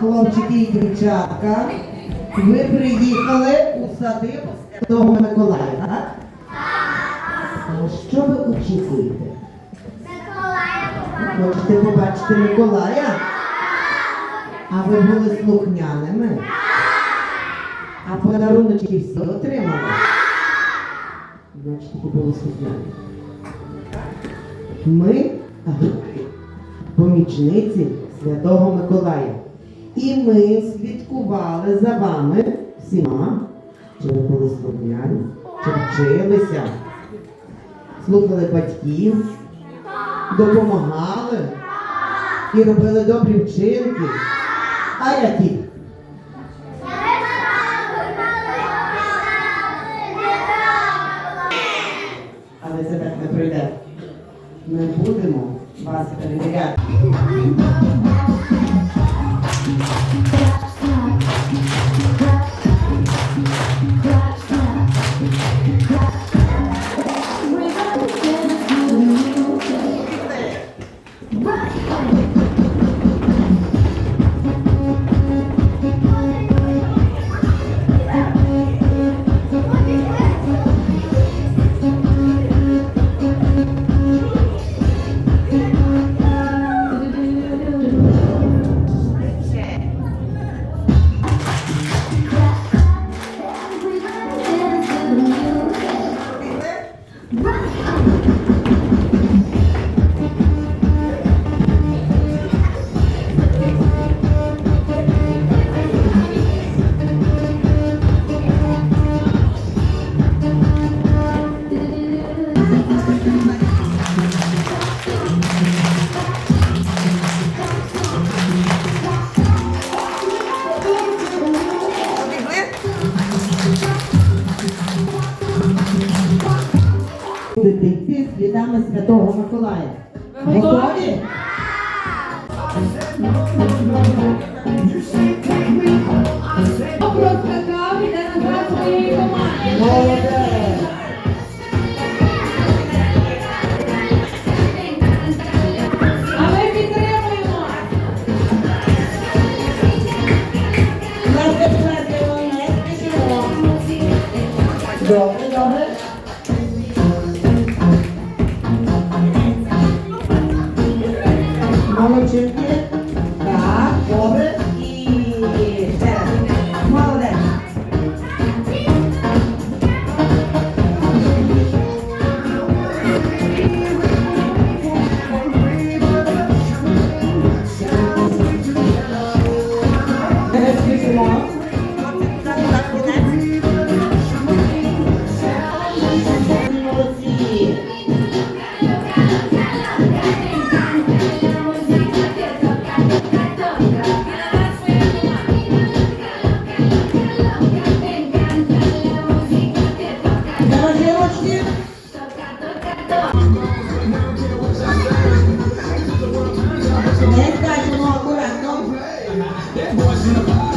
Хлопчики і дівчатка, ви приїхали у садибу Святого Миколая, так? Ну, Що ви очікуєте? Хочете побачити Миколая? А ви були слухняними? А подаруночки всі отримали? Значить, ви були слухняні. Ми помічниці Святого Миколая. І ми слідкували за вами всіма, чи ви були слухняні, чи вчилися, слухали батьків, допомагали і робили добрі вчинки. А які? Але це так не пройде. Ми будемо вас перевіряти. Святого Миколая. Ви Готові? Проскакав іде назад своєї команди. А ми підтримуємо. Добре,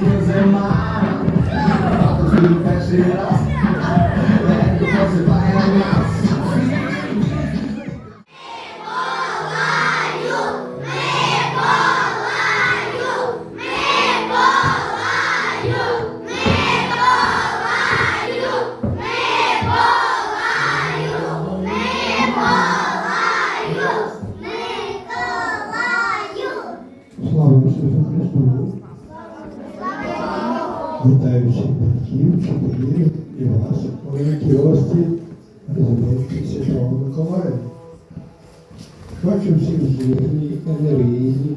Deus é má, falta de festa Вітаю батьків, вчителів і вас, великі гості Резиденції Святого Миколая. Бачу всіх живі, енергійні.